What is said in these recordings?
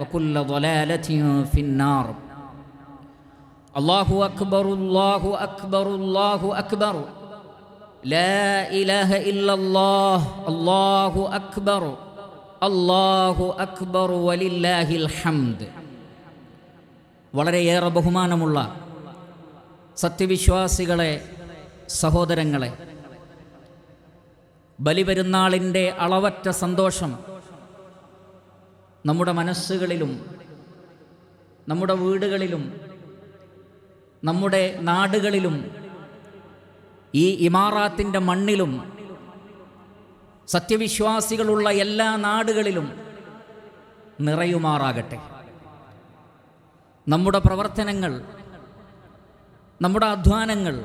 وكل ضلالة في النار الله أكبر الله أكبر الله أكبر لا إله إلا الله الله أكبر الله أكبر ولله الحمد വളരെയേറെ ബഹുമാനമുള്ള സത്യവിശ്വാസികളെ സഹോദരങ്ങളെ ബലിപെരുന്നാളിൻ്റെ അളവറ്റ സന്തോഷം നമ്മുടെ മനസ്സുകളിലും നമ്മുടെ വീടുകളിലും നമ്മുടെ നാടുകളിലും ഈ ഇമാറാത്തിന്റെ മണ്ണിലും സത്യവിശ്വാസികളുള്ള എല്ലാ നാടുകളിലും നിറയുമാറാകട്ടെ. നമ്മുടെ പ്രവർത്തനങ്ങൾ നമ്മുടെ അധ്വാനങ്ങൾ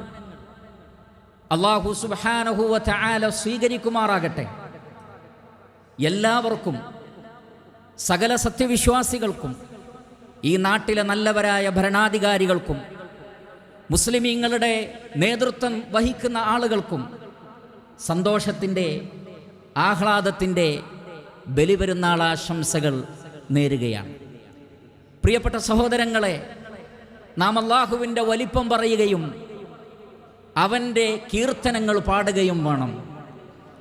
അള്ളാഹു സുബാനഹുവ സ്വീകരിക്കുമാറാകട്ടെ. എല്ലാവർക്കും സകല സത്യവിശ്വാസികൾക്കും ഈ നാട്ടിലെ നല്ലവരായ ഭരണാധികാരികൾക്കും മുസ്ലിമീങ്ങളുടെ നേതൃത്വം വഹിക്കുന്ന ആളുകൾക്കും സന്തോഷത്തിന്റെ ആഹ്ലാദത്തിന്റെ ബലിപെരുന്നാളാശംസകൾ നേരുകയാണ്. പ്രിയപ്പെട്ട സഹോദരങ്ങളെ നാം അള്ളാഹുവിന്റെ വലിപ്പം പറയുകയും അവന്റെ കീർത്തനങ്ങൾ പാടുകയും വേണം.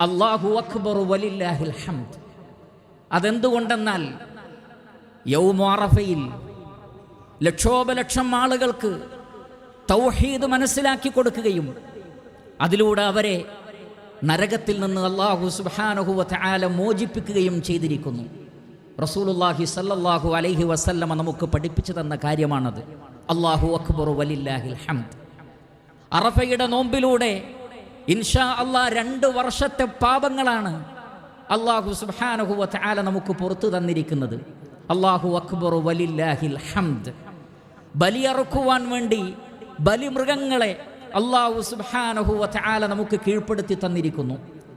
അള്ളാഹു അക്ബർ വലില്ലാഹിൽ ഹംദ്. അതെന്തുകൊണ്ടെന്നാൽ യൗമാറഫയിൽ ലക്ഷോപലക്ഷം ആളുകൾക്ക് തൗഹീദ് മനസ്സിലാക്കി കൊടുക്കുകയും അതിലൂടെ അവരെ നരകത്തിൽ നിന്ന് അള്ളാഹു സുബാനഹുവ ആല മോചിപ്പിക്കുകയും ചെയ്തിരിക്കുന്നു. റസൂലുല്ലാഹി സല്ലല്ലാഹു അലൈഹി വസല്ലമ നമുക്ക് പഠിപ്പിച്ചു തന്ന കാര്യമാണത്. അള്ളാഹു അക്ബർ വലില്ലാഹിൽ ഹംദ്. അറഫയുടെ നോമ്പിലൂടെ ഇൻഷാ അള്ളാഹ് രണ്ട് വർഷത്തെ പാപങ്ങളാണ് അള്ളാഹു സുബാനഹുവ വാല നമുക്ക് പുറത്തു തന്നിരിക്കുന്നത്. അള്ളാഹു അക്ബർ വലില്ലാഹിൽ ഹംദ്. ബലിയറുക്കുവാൻ വേണ്ടി ബലിമൃഗങ്ങളെ അള്ളാഹു സുബാനഹുവ വാല നമുക്ക് കീഴ്പ്പെടുത്തി തന്നിരിക്കുന്നു.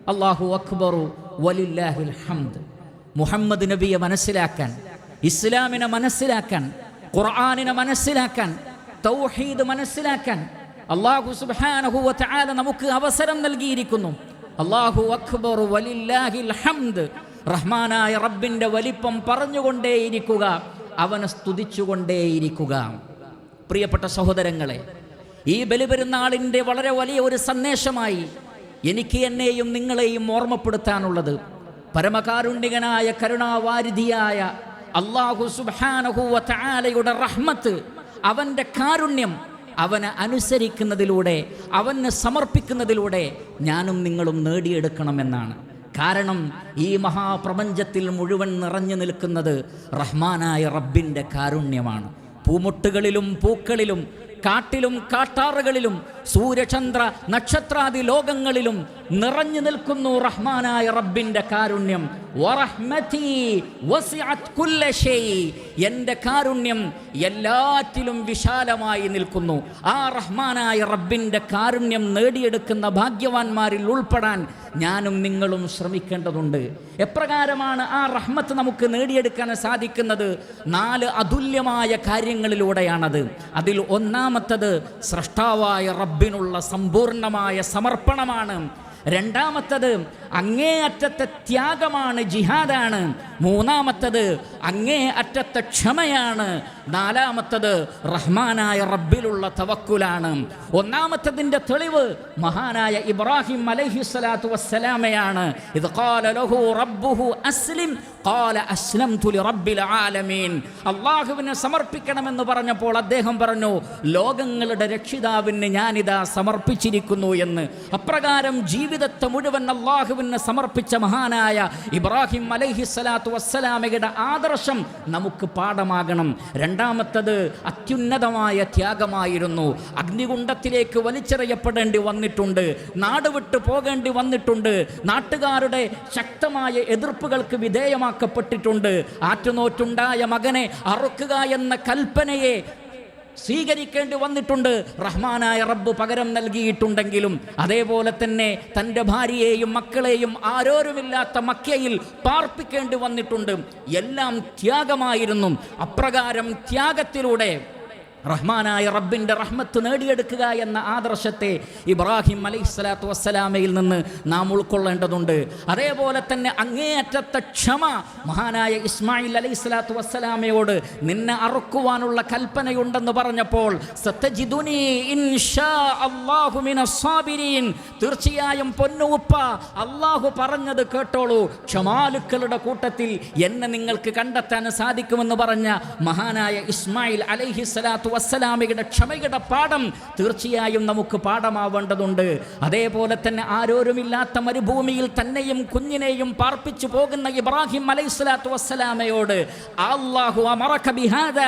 അള്ളാഹു അക്ബറു വലില്ലാഹിൽ ഹംദ്. മുഹമ്മദ് നബിയെ മനസ്സിലാക്കാൻ ഇസ്ലാമിനെ മനസ്സിലാക്കാൻ ഖുർആാനിനെ മനസ്സിലാക്കാൻ തൗഹീദ് മനസ്സിലാക്കാൻ അള്ളാഹു സുബാനഹുവ ആല നമുക്ക് അവസരം നൽകിയിരിക്കുന്നു. അള്ളാഹു അക്ബർ വലില്ലാഹിൽ ഹംദ്. റഹ്മാനായ റബ്ബിന്റെ വലിപ്പം പറഞ്ഞുകൊണ്ടേയിരിക്കുക അവനെ സ്തുതിച്ചുകൊണ്ടേയിരിക്കുക. പ്രിയപ്പെട്ട സഹോദരങ്ങളെ ഈ ബലിപെരുന്നാളിന്റെ വളരെ വലിയ ഒരു സന്ദേശമായി എനിക്ക് എന്നെയും നിങ്ങളെയും ഓർമ്മപ്പെടുത്താനുള്ളത്. പരമകാരുണ്യകനായ കരുണാവാരിധിയായ അള്ളാഹു സുബാനഹുവ താലയുടെ റഹ്മത്ത് അവന്റെ കാരുണ്യം അവനെ അനുസരിക്കുന്നതിലൂടെ അവന് സമർപ്പിക്കുന്നതിലൂടെ ഞാനും നിങ്ങളും നേടിയെടുക്കണമെന്നാണ്. കാരണം ഈ മഹാപ്രപഞ്ചത്തിൽ മുഴുവൻ നിറഞ്ഞു നിൽക്കുന്നത് റഹ്മാനായ റബ്ബിന്റെ കാരുണ്യമാണ്. പൂമുട്ടുകളിലും പൂക്കളിലും കാട്ടിലും കാട്ടാറുകളിലും സൂര്യചന്ദ്ര നക്ഷത്രാദി ലോകങ്ങളിലും നിറഞ്ഞു നിൽക്കുന്നു റഹ്മാനായ റബ്ബിന്റെ കാരുണ്യം. എന്റെ കാരുണ്യം എല്ലാറ്റിലും വിശാലമായി നിൽക്കുന്നു. ആ റഹ്മാനായ റബ്ബിന്റെ കാരുണ്യം നേടിയെടുക്കുന്ന ഭാഗ്യവാന്മാരിൽ ഉൾപ്പെടാൻ ഞാനും നിങ്ങളും ശ്രമിക്കേണ്ടതുണ്ട്. എപ്രകാരമാണ് ആ റഹ്മത്ത് നമുക്ക് നേടിയെടുക്കാൻ സാധിക്കുന്നത്? നാല് അതുല്യമായ കാര്യങ്ങളിലൂടെയാണത്. അതിൽ ഒന്നാമത്തത് സൃഷ്ടാവായ റബ്ബിനുള്ള സമ്പൂർണമായ സമർപ്പണമാണ്. രണ്ടാമത്തത് അങ്ങേയറ്റത്തെ ത്യാഗമാണ് ജിഹാദാണ്. മൂന്നാമത്തത് അങ്ങേ അറ്റത്തെ ക്ഷമയാണ്. നാലാമത്തത് റഹ്മാനായ റബ്ബിലുള്ള തവക്കുലാണ്. ഒന്നാമത്തതിന്റെ തെളിവ് മഹാനായ ഇബ്രാഹിം അലൈഹി സ്വലാത്തു വസ്സലാമയാണ്. ഇത് ലഹു അസ്ലിം റബ്ബിൽ ആലമീൻ. അള്ളാഹുവിനെ സമർപ്പിക്കണമെന്ന് പറഞ്ഞപ്പോൾ അദ്ദേഹം പറഞ്ഞു ലോകങ്ങളുടെ രക്ഷിതാവിന് ഞാനിതാ സമർപ്പിച്ചിരിക്കുന്നു എന്ന്. അപ്രകാരം ജീവിതത്തെ മുഴുവൻ അള്ളാഹുവിന് സമർപ്പിച്ച മഹാനായ ഇബ്രാഹിം അലൈഹി സ്വലാത്തു വസ്സലാമയുടെ ആദർശം നമുക്ക് പാഠമാകണം. രണ്ടാമത്തത് അത്യുന്നതമായ ത്യാഗമായിരുന്നു. അഗ്നികുണ്ഡത്തിലേക്ക് വലിച്ചെറിയപ്പെടേണ്ടി വന്നിട്ടുണ്ട്. നാട് വിട്ടു പോകേണ്ടി വന്നിട്ടുണ്ട്. നാട്ടുകാരുടെ ശക്തമായ എതിർപ്പുകൾക്ക് വിധേയമാക്കപ്പെട്ടിട്ടുണ്ട്. ആറ്റുനോറ്റുണ്ടായ മകനെ അറുക്കുക എന്ന കൽപ്പനയെ സ്വീകരിക്കേണ്ടി വന്നിട്ടുണ്ട്. റഹ്മാനായ റബ്ബ് പകരം നൽകിയിട്ടുണ്ടെങ്കിലും അതേപോലെ തന്നെ തന്റെ ഭാര്യയെയും മക്കളെയും ആരോരുമില്ലാത്ത മക്കയിൽ പാർപ്പിക്കേണ്ടി വന്നിട്ടുണ്ട്. എല്ലാം ത്യാഗമായിരുന്നു. അപ്രകാരം ത്യാഗത്തിലൂടെ റഹ്മാനായ റബ്ബിന്റെ റഹ്മത്ത് നേടിയെടുക്കുക എന്ന ആദർശത്തെ ഇബ്രാഹിം അലൈഹി സ്വലാത്തു വസ്സലാമയിൽ നിന്ന് നാം ഉൾക്കൊള്ളേണ്ടതുണ്ട്. അതേപോലെ തന്നെ അങ്ങേയറ്റത്തെ ക്ഷമ മഹാനായ ഇസ്മായിൽ അലൈഹി സ്വലാത്തു വസ്സലാമയോട് നിന്നെ അറുക്കുവാനുള്ള കൽപ്പനയുണ്ടെന്ന് പറഞ്ഞപ്പോൾ തീർച്ചയായും പൊന്നുപ്പ അള്ളാഹു പറഞ്ഞത് കേട്ടോളൂ. ക്ഷമാലുക്കളുടെ കൂട്ടത്തിൽ എന്നെ നിങ്ങൾക്ക് കണ്ടെത്താൻ സാധിക്കുമെന്ന് പറഞ്ഞ മഹാനായ ഇസ്മായിൽ അലൈഹി സ്വലാത്തു വസ്സലാമയുടെ ക്ഷമയുടെ പാഠം തീർച്ചയായും നമുക്ക് പാഠമാവേണ്ടതുണ്ട്. അതേപോലെ തന്നെ ആരോരുമില്ലാത്ത മരുഭൂമിയിൽ തന്നെയും കുഞ്ഞിനെയും പാർപ്പിച്ചു പോകുന്ന ഇബ്രാഹിം അലൈഹി സ്വലാത്തു വസ്സലാമയോട് അള്ളാഹു ബിഹാദ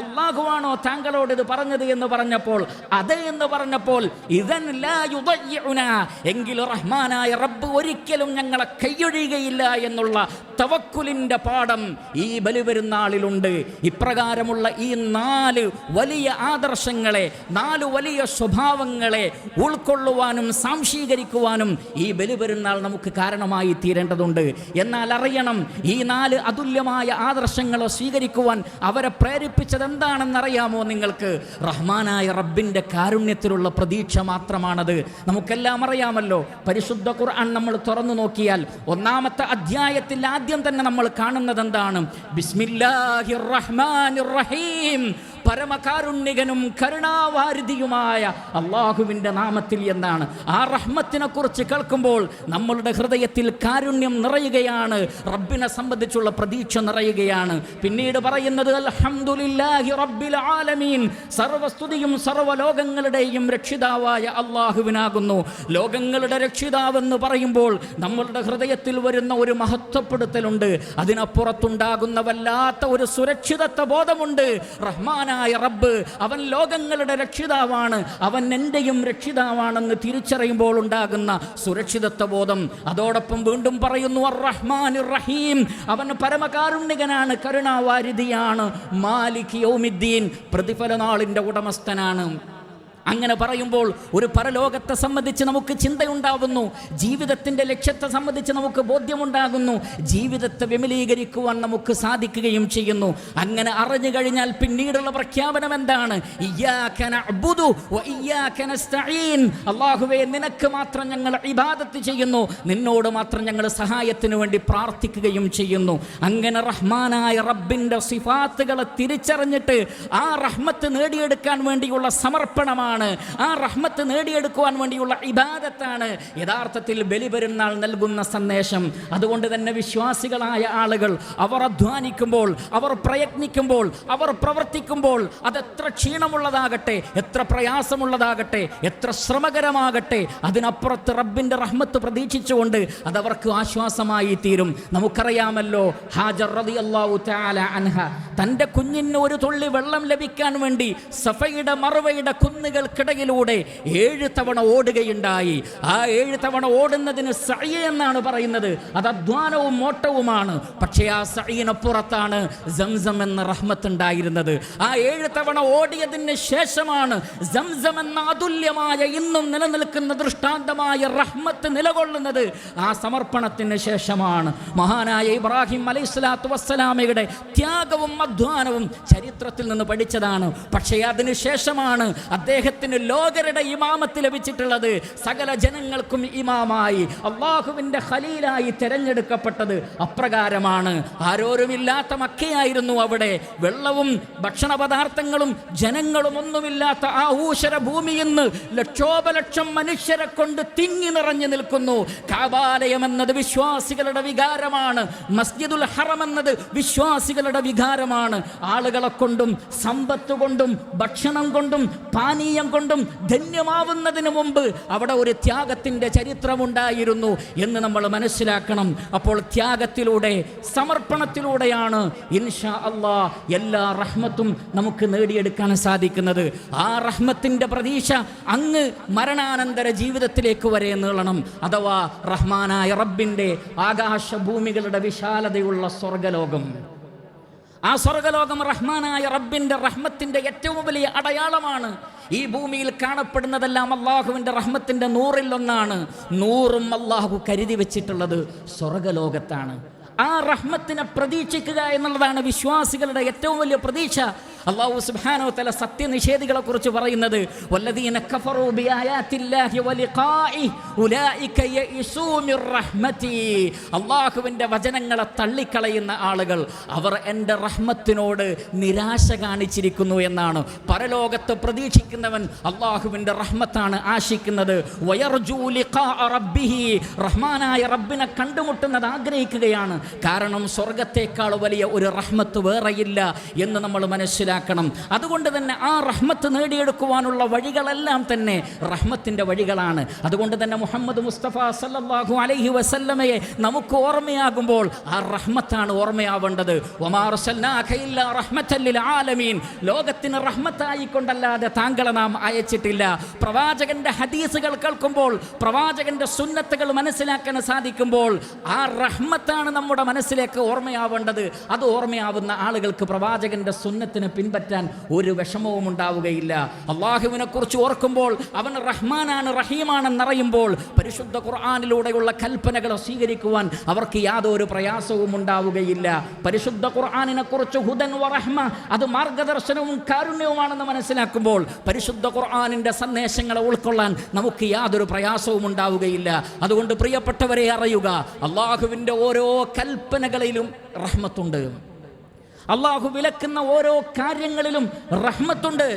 അള്ളാഹുവാണോ താങ്കളോട് ഇത് പറഞ്ഞത് എന്ന് പറഞ്ഞപ്പോൾ അതെ എന്ന് പറഞ്ഞപ്പോൾ ഇതൻ ലാ യുദയ്യിഉന എങ്കിൽ റഹ്മാനായ റബ്ബ് ഒരിക്കലും ഞങ്ങളെ കൈയൊഴിയുകയില്ല എന്നുള്ള തവക്കുലിന്റെ പാഠം ഈ ബലിവരുന്നാളിലുണ്ട് ഇപ്രകാരമുള്ള ഈ നാല് വലിയ ആദർശങ്ങളെ നാല് വലിയ സ്വഭാവങ്ങളെ ഉൾക്കൊള്ളുവാനും സാംശീകരിക്കുവാനും ഈ ബലിപെരുന്നാൾ നമുക്ക് കാരണമായി തീരേണ്ടതുണ്ട്. എന്നാൽ അറിയണം ഈ നാല് അതുല്യമായ ആദർശങ്ങളെ സ്വീകരിക്കുവാൻ അവരെ പ്രേരിപ്പിച്ചത് എന്താണെന്നറിയാമോ നിങ്ങൾക്ക്? റഹ്മാനായ റബ്ബിന്റെ കാരുണ്യത്തിലുള്ള പ്രതീക്ഷ മാത്രമാണത്. നമുക്കെല്ലാം അറിയാമല്ലോ പരിശുദ്ധ ഖുർആൻ നമ്മൾ തുറന്നു നോക്കിയാൽ ഒന്നാമത്തെ അധ്യായത്തിൽ ആദ്യം തന്നെ നമ്മൾ കാണുന്നത് എന്താണ് ബിസ്മില്ലാഹിർ റഹ്മാനിർ റഹീം. പരമകാരുണ്യകനും കരുണാവാരിധിയുമായ അള്ളാഹുവിന്റെ നാമത്തിൽ എന്നാണ്. ആ റഹ്മത്തിനെ കുറിച്ച് കേൾക്കുമ്പോൾ നമ്മളുടെ ഹൃദയത്തിൽ കാരുണ്യം നിറയുകയാണ്. റബ്ബിനെ സംബന്ധിച്ചുള്ള പ്രതീക്ഷ നിറയുകയാണ്. പിന്നീട് പറയുന്നത് അൽഹംദുലില്ലാഹി റബ്ബിൽ ആലമീൻ. സർവസ്തുതിയും സർവലോകങ്ങളുടെയും രക്ഷിതാവായ അള്ളാഹുവിനാകുന്നു. ലോകങ്ങളുടെ രക്ഷിതാവെന്ന് പറയുമ്പോൾ നമ്മളുടെ ഹൃദയത്തിൽ വരുന്ന ഒരു മഹത്വപ്പെടുത്തലുണ്ട്. അതിനപ്പുറത്തുണ്ടാകുന്ന വല്ലാത്ത ഒരു സുരക്ഷിതത്വ ബോധമുണ്ട്. റഹ്മാനായ റബ്ബ് അവൻ ലോകങ്ങളുടെ രക്ഷിതാവാണ്. അവൻ എന്റെയും രക്ഷിതാവാണെന്ന് തിരിച്ചറിയുമ്പോൾ ഉണ്ടാകുന്ന സുരക്ഷിതത്വ ബോധം അതോടൊപ്പം വീണ്ടും പറയുന്നു റഹ്മാൻ റഹീം അവൻ പരമകാരുണ്യകനാണ് കരുണാവാരിധിയാണ്. മാലിക് യോമിദ്ദീൻ പ്രതിഫല നാളിന്റെ ഉടമസ്ഥനാണ്. അങ്ങനെ പറയുമ്പോൾ ഒരു പരലോകത്തെ സംബന്ധിച്ച് നമുക്ക് ചിന്തയുണ്ടാവുന്നു ജീവിതത്തിന്റെ ലക്ഷ്യത്തെ സംബന്ധിച്ച് നമുക്ക് ബോധ്യമുണ്ടാകുന്നു. ജീവിതത്തെ വിമലീകരിക്കുവാൻ നമുക്ക് സാധിക്കുകയും ചെയ്യുന്നു. അങ്ങനെ അറിഞ്ഞു കഴിഞ്ഞാൽ പിന്നീടുള്ള പ്രഖ്യാപനം എന്താണ്? ഇയ്യാക നഅ്ബുദു വ ഇയ്യാക നസ്തഈൻ. അല്ലാഹുവേ നിനക്ക് മാത്രം ഞങ്ങൾ ഇബാദത്ത് ചെയ്യുന്നു. നിന്നോട് മാത്രം ഞങ്ങൾ സഹായത്തിന് വേണ്ടി പ്രാർത്ഥിക്കുകയും ചെയ്യുന്നു. അങ്ങനെ റഹ്മാനായ റബ്ബിന്റെ സിഫാത്തുകളെ തിരിച്ചറിഞ്ഞിട്ട് ആ റഹ്മത്ത് നേടിയെടുക്കാൻ വേണ്ടിയുള്ള സമർപ്പണമാണ് ആ റഹ്മത്ത് നേടിയെടുക്കുവാൻ വേണ്ടിയുള്ള ഇബാദത്താണ്. യഥാർത്ഥത്തിൽ ബലിപെരുന്നാൾ നൽകുന്ന സന്ദേശം. അതുകൊണ്ട് തന്നെ വിശ്വാസികളായ ആളുകൾ അവർ അധ്വാനിക്കുമ്പോൾ അവർ പ്രയത്നിക്കുമ്പോൾ അവർ പ്രവർത്തിക്കുമ്പോൾ അതെത്ര ക്ഷീണമുള്ളതാകട്ടെ എത്ര പ്രയാസമുള്ളതാകട്ടെ എത്ര ശ്രമകരമാകട്ടെ അതിനപ്പുറത്ത് റബ്ബിന്റെ റഹ്മത്ത് പ്രതീക്ഷിച്ചുകൊണ്ട് അതവർക്ക് ആശ്വാസമായി തീരും. നമുക്കറിയാമല്ലോ ഹാജർ റളിയല്ലാഹു തആല അൻഹ തന്റെ കുഞ്ഞിന് ഒരു തുള്ളി വെള്ളം ലഭിക്കാൻ വേണ്ടി സഫയുടെ മറുവയുടെ കുന്നുകൾക്കിടയിലൂടെ ഏഴ് തവണ ഓടുകയുണ്ടായി. ആ ഏഴ് തവണ ഓടുന്നതിന് സഴിയ എന്നാണ് പറയുന്നത്. അത് അധ്വാനവും ഓട്ടവുമാണ്. പക്ഷേ ആ സഴിയനപ്പുറത്താണ് സംസം എന്ന റഹ്മത്ത് ഉണ്ടായിരുന്നത് ആ ഏഴ് തവണ ഓടിയതിന് ശേഷമാണ് സംസം എന്ന അതുല്യമായ ഇന്നും നിലനിൽക്കുന്ന ദൃഷ്ടാന്തമായ റഹ്മത്ത് നിലകൊള്ളുന്നത്. ആ സമർപ്പണത്തിന് ശേഷമാണ് മഹാനായ ഇബ്രാഹിം അലൈഹി സ്വലാത്തു വസ്സലാമയുടെ ത്യാഗവും അധ്വാനവും ചരിത്രത്തിൽ നിന്ന് പഠിച്ചതാണ്. പക്ഷേ അതിനുശേഷമാണ് അദ്ദേഹം അദ്ദേഹത്തിന് ലോകരുടെ ഇമാമത്ത് ലഭിച്ചിട്ടുള്ളത് സകല ജനങ്ങൾക്കും ഇമാമായി. അള്ളാഹുവിന്റെ ഖലീലായി തിരഞ്ഞെടുക്കപ്പെട്ടത് അപ്രകാരമാണ്. ആരോരുമില്ലാത്ത മക്കയായിരുന്നു അവിടെ. വെള്ളവും ഭക്ഷണ പദാർത്ഥങ്ങളും ജനങ്ങളും ഒന്നുമില്ലാത്ത ആ ഊശര ഭൂമി ഇന്ന് ലക്ഷോപലക്ഷം മനുഷ്യരെ കൊണ്ട് തിങ്ങി നിറഞ്ഞു നിൽക്കുന്നു. കാബാലയം എന്നത് വിശ്വാസികളുടെ വികാരമാണ്. മസ്ജിദുൽ ഹറം എന്നത് വിശ്വാസികളുടെ വികാരമാണ്. ആളുകളെ കൊണ്ടും സമ്പത്ത് കൊണ്ടും ഭക്ഷണം കൊണ്ടും പാനീയം കൊണ്ടും ധന്യമാവുന്നതിന് മുമ്പ് അവിടെ ഒരു ത്യാഗത്തിന്റെ ചരിത്രമുണ്ടായിരുന്നു എന്ന് നമ്മൾ മനസ്സിലാക്കണം. അപ്പോൾ ത്യാഗത്തിലൂടെ സമർപ്പണത്തിലൂടെയാണ് ഇൻഷാ അള്ളാ എല്ലാ റഹ്മത്തും നമുക്ക് നേടിയെടുക്കാൻ സാധിക്കുന്നത്. ആ റഹ്മത്തിന്റെ പ്രതീക്ഷ അങ്ങ് മരണാനന്തര ജീവിതത്തിലേക്ക് വരെ നീളണം. അഥവാ റഹ്മാനായ റബ്ബിന്റെ ആകാശഭൂമികളുടെ വിശാലതയുള്ള സ്വർഗലോകം. ആ സ്വർഗലോകം റഹ്മാനായ റബ്ബിന്റെ റഹ്മത്തിന്റെ ഏറ്റവും വലിയ അടയാളമാണ്. ഈ ഭൂമിയിൽ കാണപ്പെടുന്നതെല്ലാം അള്ളാഹുവിന്റെ റഹ്മത്തിന്റെ നൂറിൽ ഒന്നാണ്. നൂറും അള്ളാഹു കരുതി വെച്ചിട്ടുള്ളത് സ്വർഗലോകത്താണ്. ആ റഹ്മത്തിനെ പ്രതീക്ഷിക്കുക എന്നുള്ളതാണ് വിശ്വാസികളുടെ ഏറ്റവും വലിയ പ്രതീക്ഷ. അള്ളാഹു സുബാനോ തല സത്യനിഷേധികളെ കുറിച്ച് പറയുന്നത് അള്ളാഹുവിന്റെ വചനങ്ങളെ തള്ളിക്കളയുന്ന ആളുകൾ അവർ എന്റെ റഹ്മത്തിനോട് നിരാശ കാണിച്ചിരിക്കുന്നു എന്നാണ്. പരലോകത്ത് പ്രതീക്ഷിക്കുന്നവൻ അള്ളാഹുവിന്റെ റഹ്മത്താണ് ആശിക്കുന്നത്. റഹ്മാനായ റബ്ബിനെ കണ്ടുമുട്ടുന്നത് ആഗ്രഹിക്കുകയാണ്. കാരണം സ്വർഗത്തേക്കാൾ വലിയ ഒരു റഹ്മത്ത് വേറെയില്ല എന്ന് നമ്മൾ മനസ്സിലാക്കണം. അതുകൊണ്ട് തന്നെ ആ റഹ്മത്ത് നേടിയെടുക്കുവാനുള്ള വഴികളെല്ലാം തന്നെ റഹ്മത്തിന്റെ വഴികളാണ്. അതുകൊണ്ട് തന്നെ മുഹമ്മദ് മുസ്തഫ സല്ലല്ലാഹു അലൈഹി വസല്ലമയെ നമുക്ക് ഓർമ്മയാകുമ്പോൾ ആ റഹ്മത്താണ് ഓർമ്മയാവേണ്ടത്. ഒമാർ ആലമീൻ. ലോകത്തിന് റഹ്മത്തായിക്കൊണ്ടല്ലാതെ താങ്കളെ നാം അയച്ചിട്ടില്ല. പ്രവാചകന്റെ ഹദീസുകൾ കേൾക്കുമ്പോൾ പ്രവാചകന്റെ സുന്നത്തുകൾ മനസ്സിലാക്കാൻ സാധിക്കുമ്പോൾ ആ റഹ്മത്താണ് നമ്മുടെ മനസ്സിലേക്ക് ഓർമ്മയാവേണ്ടത്. അത് ഓർമ്മയാവുന്ന ആളുകൾക്ക് പ്രവാചകന്റെ സുന്നത്തിനെ പിൻപറ്റാൻ ഒരു വിഷമവും ഉണ്ടാവുകയില്ല. അള്ളാഹുവിനെ കുറിച്ച് ഓർക്കുമ്പോൾ അവൻ റഹ്മാനാണ് റഹീമാണെന്നറിയുമ്പോൾ പരിശുദ്ധ ഖുർആാനിലൂടെയുള്ള കൽപ്പനകൾ സ്വീകരിക്കുവാൻ അവർക്ക് യാതൊരു പ്രയാസവും ഉണ്ടാവുകയില്ല. പരിശുദ്ധ ഖുർആാനിനെ കുറിച്ച് ഹുദൻ വറഹ്മ അത് മാർഗദർശനവും കാരുണ്യവുമാണെന്ന് മനസ്സിലാക്കുമ്പോൾ പരിശുദ്ധ ഖുർആാനിന്റെ സന്ദേശങ്ങളെ ഉൾക്കൊള്ളാൻ നമുക്ക് യാതൊരു പ്രയാസവും ഉണ്ടാവുകയില്ല. അതുകൊണ്ട് പ്രിയപ്പെട്ടവരെ അറിയുക അള്ളാഹുവിന്റെ ഓരോ കൽപ്പനകളിലും റഹ്മത്തുണ്ട്. അള്ളാഹു വിലക്കുന്ന ഓരോ കാര്യങ്ങളിലും റഹ്മത്തുണ്ട്.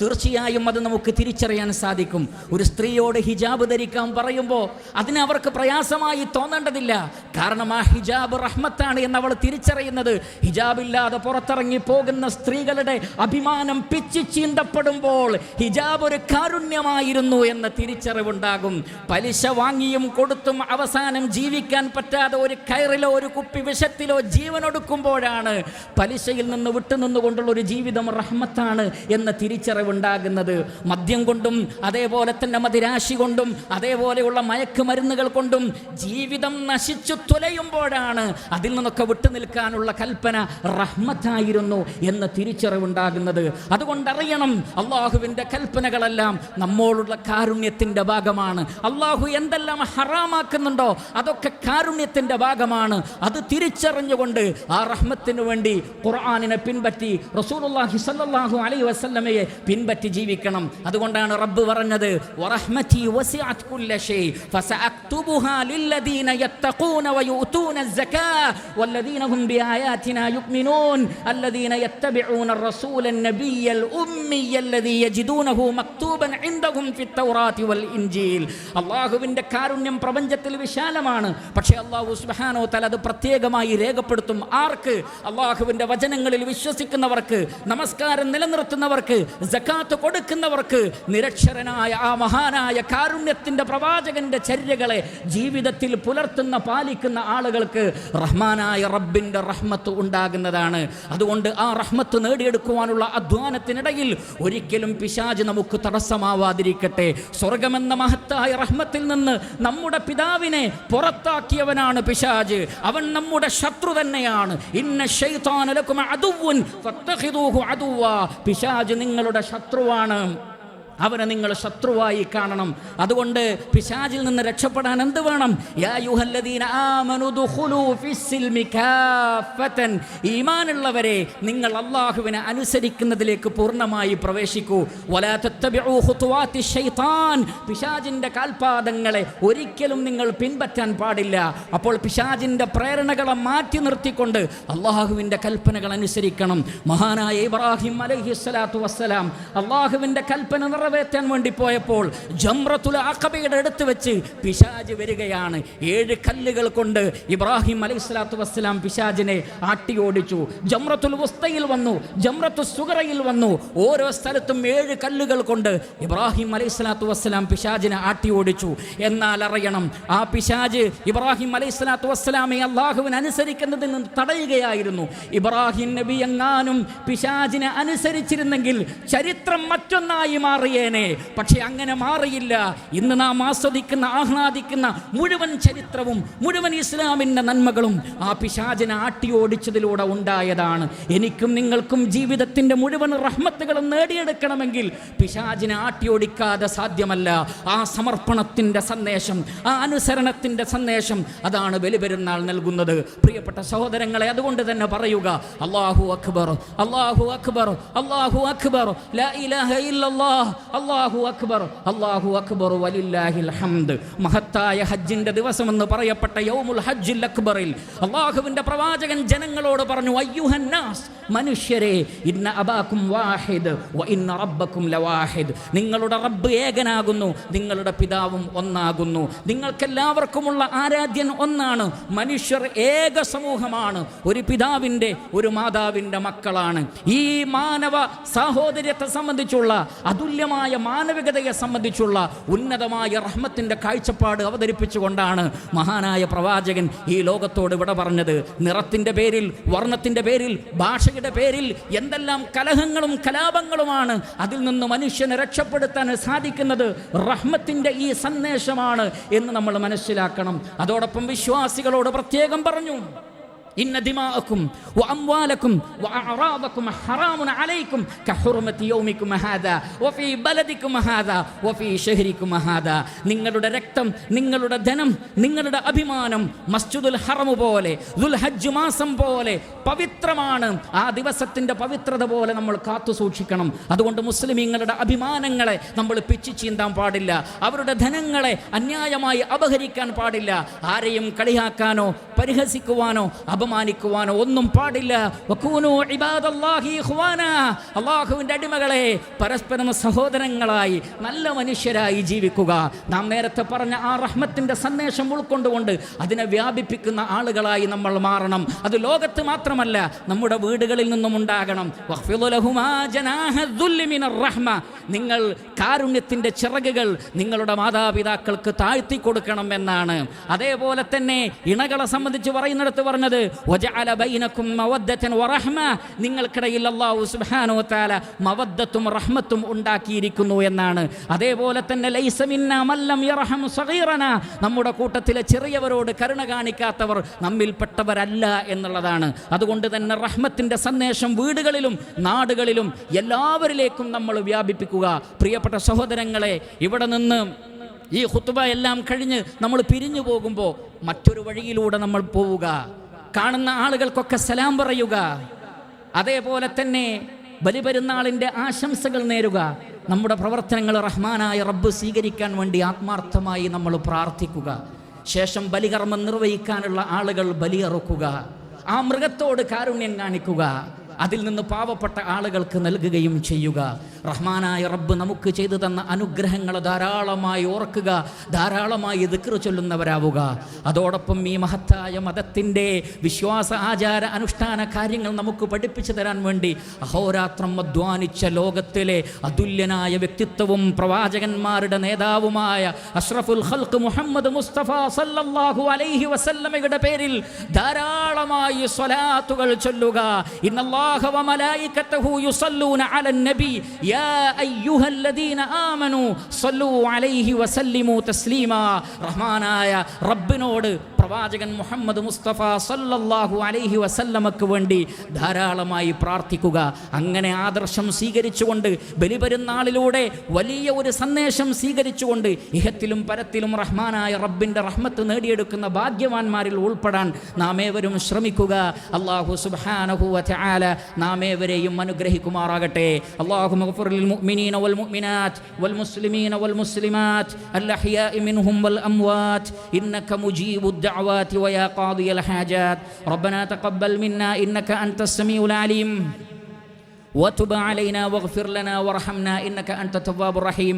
തീർച്ചയായും അത് നമുക്ക് തിരിച്ചറിയാൻ സാധിക്കും. ഒരു സ്ത്രീയോട് ഹിജാബ് ധരിക്കാൻ പറയുമ്പോൾ അതിന് അവർക്ക് പ്രയാസമായി തോന്നേണ്ടതില്ല. കാരണം ആ ഹിജാബ് റഹ്മത്താണ് എന്ന് അവൾ തിരിച്ചറിയുന്നത്. ഹിജാബില്ലാതെ പുറത്തിറങ്ങി പോകുന്ന സ്ത്രീകളുടെ അഭിമാനം പിച്ചി ചീന്തപ്പെടുമ്പോൾ ഹിജാബ് ഒരു കാരുണ്യമായിരുന്നു എന്ന തിരിച്ചറിവുണ്ടാകും. പലിശ വാങ്ങിയും കൊടുത്തും അവസാനം ജീവിക്കാൻ പറ്റാതെ ഒരു കയറിലോ ഒരു കുപ്പി വിഷത്തിലോ ജീവനൊടുക്കുമ്പോഴാണ് പലിശയിൽ നിന്ന് വിട്ടുനിന്നുകൊണ്ടുള്ള ഒരു ജീവിതം റഹ്മത്താണ് എന്ന തിരിച്ചറിവുണ്ടാകുന്നത് മദ്യം കൊണ്ടും അതേപോലെ തന്നെ മതിരാശി കൊണ്ടും അതേപോലെയുള്ള മയക്കുമരുന്നുകൾ കൊണ്ടും ജീവിതം നശിച്ചു തുലയുമ്പോഴാണ് അതിൽ നിന്നൊക്കെ വിട്ടു നിൽക്കാനുള്ള കൽപ്പന റഹ്മത്തായിരുന്നു എന്ന തിരിച്ചറിവുണ്ടാകുന്നത്. അതുകൊണ്ടറിയണം അള്ളാഹുവിന്റെ കൽപ്പനകളെല്ലാം നമ്മോടുള്ള കാരുണ്യത്തിന്റെ ഭാഗമാണ്. അള്ളാഹു എന്തെല്ലാം ഹറാമാക്കുന്നുണ്ടോ അതൊക്കെ കാരുണ്യത്തിന്റെ ഭാഗമാണ്. അത് തിരിച്ചറിഞ്ഞുകൊണ്ട് ആ റഹ്മത്തിനു വേണ്ടി ഖുർആാനിനെ പിൻപറ്റി റസൂലുള്ളാഹി സ്വല്ലല്ലാഹു അലൈഹി വസല്ലമയെ പിൻപറ്റി ജീവിക്കണം. അതുകൊണ്ടാണ് റബ്ബ് പറഞ്ഞത് അള്ളാഹുവിന്റെ കാരുണ്യം പ്രപഞ്ചത്തിൽ വിശാലമാണ്. പക്ഷേ അള്ളാഹു സുബാനോ തല അത് പ്രത്യേകമായി രേഖപ്പെടുത്തും. ആർക്ക്? അള്ളാഹുവിന്റെ വചനങ്ങളിൽ വിശ്വസിക്കുന്നവർക്ക് നമസ്കാരം നിലനിർത്തുന്നവർക്ക് ജക്കാത്ത് കൊടുക്കുന്നവർക്ക് നിരക്ഷരനായ ആ മഹാനായ കാരുണ്യത്തിന്റെ പ്രവാചകന്റെ ചര്യകളെ ജീവിതത്തിൽ പുലർത്തുന്ന പാലിക്കുന്ന ആളുകൾക്ക് റഹ്മാനായ റബ്ബിന്റെ റഹ്മത്ത് ഉണ്ടാകുന്നതാണ്. അതുകൊണ്ട് ആ റഹ്മത്ത് നേടിയെടുക്കുവാനുള്ള അധ്വാനത്തിനിടയിൽ ഒരിക്കലും പിശാജ് നമുക്ക് തടസ്സമാവാതിരിക്കട്ടെ. സ്വർഗമെന്ന മഹത്തായ റഹ്മത്തിൽ നിന്ന് നമ്മുടെ പിതാവിനെ പുറത്താക്കിയവനാണ് പിശാജ്. അവൻ നമ്മുടെ ശത്രു തന്നെയാണ്. ഇന്ന ഫത്തഖിദൂഹു അദുവ്വ. പിശാജ് നിങ്ങളുടെ ശത്രുവാണ്. അവനെ നിങ്ങൾ ശത്രുവായി കാണണം. അതുകൊണ്ട് പിശാചിൽ നിന്ന് രക്ഷപ്പെടാൻ എന്ത് വേണം? ഈമാനുള്ളവരെ നിങ്ങൾ അള്ളാഹുവിനെ അനുസരിക്കുന്നതിലേക്ക് പൂർണമായി പ്രവേശിക്കൂ. പിശാചിന്റെ കാൽപാദങ്ങളെ ഒരിക്കലും നിങ്ങൾ പിൻപറ്റാൻ പാടില്ല. അപ്പോൾ പിശാജിന്റെ പ്രേരണകളെ മാറ്റി നിർത്തിക്കൊണ്ട് അള്ളാഹുവിന്റെ കൽപ്പനകൾ അനുസരിക്കണം. മഹാനായ ഇബ്രാഹിം അലൈഹിസ്സലാത്തു വസ്സലാം അള്ളാഹുവിന്റെ കൽപ്പന നിറവേറ്റാൻ വേണ്ടി പോയപ്പോൾ ജംറത്തുൽ അക്കബയുടെ അടുത്ത് വെച്ച് പിശാജ് വരികയാണ്. ഏഴ് കല്ലുകൾ കൊണ്ട് ഇബ്രാഹിം അലൈഹി സ്വലാത്തു വസ്സലാം പിശാജിനെ ആട്ടി ഓടിച്ചു ജംറത്തുൽ ഉസ്തയിൽ വന്നു ജംറത്തു സുഗറയിൽ വന്നു. ഓരോ സ്ഥലത്തും ഏഴ് കല്ലുകൾ കൊണ്ട് ഇബ്രാഹിം അലൈഹി സ്വലാത്തു വസ്സലാം പിശാജിനെ ആട്ടി ഓടിച്ചു എന്നാൽ അറിയണം ആ പിശാജ് ഇബ്രാഹിം അലൈഹി സ്വലാത്തു വസ്സലാമെ അള്ളാഹുവിന് അനുസരിക്കുന്നതിൽ നിന്ന് തടയുകയായിരുന്നു. ഇബ്രാഹിം നബി എങ്ങാനും പിശാജിനെ അനുസരിച്ചിരുന്നെങ്കിൽ ചരിത്രം മറ്റൊന്നായി മാറിയേനെ. പക്ഷെ അങ്ങനെ മാറിയില്ല. ഇന്ന് നാം ആസ്വദിക്കുന്ന ആഹ്ലാദിക്കുന്ന മുഴുവൻ ചരിത്രവും മുഴുവൻ ഇസ്ലാമിന്റെ നന്മകളും ആ പിശാചിനെ ആട്ടി ഓടിച്ചതിലൂടെ ഉണ്ടായതാണ്. എനിക്കും നിങ്ങൾക്കും ജീവിതത്തിന്റെ മുഴുവൻ റഹ്മത്തുകളും നേടിയെടുക്കണമെങ്കിൽ പിശാചിനെ ആട്ടിയോടിക്കാതെ സാധ്യമല്ല. ആ സമർപ്പണത്തിന്റെ സന്ദേശം ആ അനുസരണത്തിന്റെ സന്ദേശം അതാണ് ബലിപെരുന്നാൾ നൽകുന്നത്. പ്രിയപ്പെട്ട സഹോദരങ്ങളെ അതുകൊണ്ട് തന്നെ പറയുക അള്ളാഹു അക്ബർ അള്ളാഹു അക്ബർ അള്ളാഹു അക്ബർ ലാ ഇലാഹ ഇല്ലല്ലാഹ് അള്ളാഹു അക്ബർ അള്ളാഹു അക്ബർ വലില്ലാഹിൽ ഹംദ്. മഹത്തായ ഹജ്ജിന്റെ ദിവസം എന്ന് പറയപ്പെട്ട യൗമുൽ ഹജ്ജിൽ അക്ബറിൽ അള്ളാഹുവിന്റെ പ്രവാചകൻ ജനങ്ങളോട് പറഞ്ഞു അയ്യുഹന്നാസ് മനുഷ്യരെ ഇന്ന അബാക്കും വാഹിദ് വ ഇന്ന റബ്ബക്കും ലവാഹിദ്. നിങ്ങളുടെ റബ്ബ് ഏകനാകുന്നു നിങ്ങളുടെ പിതാവും ഒന്നാകുന്നു. നിങ്ങൾക്കെല്ലാവർക്കുമുള്ള ആരാധ്യൻ ഒന്നാണ് മനുഷ്യർ ഏക സമൂഹമാണ് ഒരു പിതാവിന്റെ ഒരു മാതാവിന്റെ മക്കളാണ്. ഈ മാനവ സാഹോദര്യത്തെ സംബന്ധിച്ചുള്ള അതുല്യമായ മാനവികതയെ സംബന്ധിച്ചുള്ള ഉന്നതമായ റഹ്മത്തിന്റെ കാഴ്ചപ്പാട് അവതരിപ്പിച്ചുകൊണ്ടാണ് മഹാനായ പ്രവാചകൻ ഈ ലോകത്തോട് ഇവിടെ പറഞ്ഞത്. നിറത്തിന്റെ പേരിൽ വർണത്തിന്റെ പേരിൽ ഭാഷയുടെ പേരിൽ എന്തെല്ലാം കലഹങ്ങളും കലാപങ്ങളുമാണ് അതിൽ നിന്ന് മനുഷ്യനെ രക്ഷപ്പെടുത്താൻ സാധിക്കുന്നത് റഹ്മത്തിന്റെ ഈ സന്ദേശമാണ് എന്ന് നമ്മൾ മനസ്സിലാക്കണം. അതോടൊപ്പം വിശ്വാസികളോട് പ്രത്യേകം പറഞ്ഞു. ഇന്ന ദിമാഅക്കും വഅംവാലക്കും വഅറാദക്കും ഹറാമുൻ അലൈക്കും കഹുർമത്തി യൗമിക്കും ഹാദാ വഫീ ബലദിക്കും ഹാദാ വഫീ ഷഹരിക്കും ഹാദാ നിങ്ങളുടെ രക്തം നിങ്ങളുടെ ധനം നിങ്ങളുടെ അഭിമാനം മസ്ജിദുൽ ഹറമ പോലെ ദുൽഹജ്ജ് മാസം പോലെ പവിത്രമാണ്. ആ ദിവസത്തിന്റെ പവിത്രത പോലെ നമ്മൾ കാത്തു സൂക്ഷിക്കണം. അതുകൊണ്ട് മുസ്ലിമീങ്ങളുടെ അഭിമാനങ്ങളെ നമ്മൾ പിച്ചു ചീന്താൻ പാടില്ല. അവരുടെ ധനങ്ങളെ അന്യായമായി അപഹരിക്കാൻ പാടില്ല. ആരെയും കളിയാക്കാനോ പരിഹസിക്കുവാനോ അപമാനിക്കുവാനോ ഒന്നും പാടില്ല. അള്ളാഹുവിന്റെ അടിമകളെ പരസ്പരം സഹോദരങ്ങളായി നല്ല മനുഷ്യരായി ജീവിക്കുക. നാം നേരത്തെ പറഞ്ഞ ആ റഹ്മത്തിന്റെ സന്ദേശം ഉൾക്കൊണ്ടുകൊണ്ട് അതിനെ വ്യാപിപ്പിക്കുന്ന ആളുകളായി നമ്മൾ മാറണം. അത് ലോകത്ത് മാത്രമല്ല നമ്മുടെ വീടുകളിൽ നിന്നും ഉണ്ടാകണം. നിങ്ങൾ കാരുണ്യത്തിന്റെ ചിറകുകൾ നിങ്ങളുടെ മാതാപിതാക്കൾക്ക് താഴ്ത്തി കൊടുക്കണം എന്നാണ്. അതേപോലെ തന്നെ ഇണകളെ സംബന്ധിച്ച് പറയുന്നിടത്ത് പറഞ്ഞത് നിങ്ങൾക്കിടയിൽ അല്ലാഹു സുബ്ഹാനഹു വതാല മവദ്ദത്തും റഹ്മത്തും ഉണ്ടാക്കിയിരിക്കുന്നു എന്നാണ്. അതേപോലെ തന്നെ നമ്മുടെ കൂട്ടത്തിലെ ചെറിയവരോട് കരുണ കാണിക്കാത്തവർ നമ്മിൽപ്പെട്ടവരല്ല എന്നുള്ളതാണ്. അതുകൊണ്ട് തന്നെ റഹ്മത്തിന്റെ സന്ദേശം വീടുകളിലും നാടുകളിലും എല്ലാവരിലേക്കും നമ്മൾ വ്യാപിപ്പിക്കുക. പ്രിയപ്പെട്ട സഹോദരങ്ങളെ ഇവിടെ നിന്ന് ഈ ഹുത്തുബ എല്ലാം കഴിഞ്ഞ് നമ്മൾ പിരിഞ്ഞു പോകുമ്പോൾ മറ്റൊരു വഴിയിലൂടെ നമ്മൾ പോവുക. കാണുന്ന ആളുകൾക്കൊക്കെ സലാം പറയുക. അതേപോലെ തന്നെ ബലിപെരുന്നാളിന്റെ ആശംസകൾ നേരുക. നമ്മുടെ പ്രവർത്തനങ്ങൾ റഹ്മാനായ റബ്ബ് സ്വീകരിക്കാൻ വേണ്ടി ആത്മാർത്ഥമായി നമ്മൾ പ്രാർത്ഥിക്കുക. ശേഷം ബലികർമ്മം നിർവഹിക്കാനുള്ള ആളുകൾ ബലിയറുക്കുക. ആ മൃഗത്തോട് കാരുണ്യം കാണിക്കുക. അതിൽ നിന്ന് പാവപ്പെട്ട ആളുകൾക്ക് നൽകുകയും ചെയ്യുക. റഹ്മാനായ റബ്ബ് നമുക്ക് ചെയ്തു തന്ന അനുഗ്രഹങ്ങൾ ധാരാളമായി ഓർക്കുക. ധാരാളമായി ദിക്റ് ചൊല്ലുന്നവരാവുക. അതോടൊപ്പം ഈ മഹത്തായ മതത്തിന്റെ വിശ്വാസ ആചാര അനുഷ്ഠാന കാര്യങ്ങൾ നമുക്ക് പഠിപ്പിച്ചു തരാൻ വേണ്ടി അഹോരാത്രം അധ്വാനിച്ച ലോകത്തിലെ അതുല്യനായ വ്യക്തിത്വവും പ്രവാചകന്മാരുടെ നേതാവുമായ അഷ്റഫുൽ ഹൽക്ക് മുഹമ്മദ് മുസ്തഫ സല്ലല്ലാഹു അലൈഹി വസല്ലമയുടെ പേരിൽ ധാരാളമായി സ്വലാത്തുകൾ ചൊല്ലുക. ഇന്നല്ലാഹ النبي യുസല്ലൂന أيها الذين യാ അയ്യുഹല്ലദീന عليه وسلموا തസ്ലീമാ. റഹ്മാനായ റബ്ബിനോട് പ്രവാചകൻ മുഹമ്മദ് മുസ്തഫ സല്ലല്ലാഹു അലൈഹി വസല്ലമക്ക് വേണ്ടി ധാരാളമായി പ്രാർത്ഥിക്കുക. അങ്ങനെ ആദർശം സ്വീകരിച്ചുകൊണ്ട് ബലിപെരുന്നാളിലൂടെ വലിയ ഒരു സന്ദേശം സ്വീകരിച്ചുകൊണ്ട് ഇഹത്തിലും പരത്തിലും റഹ്മാനായ റബ്ബിന്റെ റഹ്മത്ത് നേടിയെടുക്കുന്ന ഭാഗ്യവാന്മാരിൽ ഉൾപ്പെടാൻ നാം ഏവരും ശ്രമിക്കുക. അള്ളാഹു സുബ്ഹാനഹു വതആല നാം ഏവരെയും അനുഗ്രഹിക്കുമാറാകട്ടെ അള്ളാഹു മഗ്ഫിർ ലിൽ മുഅ്മിനീന വൽ മുഅ്മിനാത്ത് വൽ മുസ്ലിമീന വൽ മുസ്ലിമാത്ത് الأحياء منهم والأموات إنك مجيب الدعوات ويا قاضي الحاجات ربنا تقبل منا إنك أنت السميع العليم وتب علينا واغفر لنا وارحمنا إنك أنت التواب الرحيم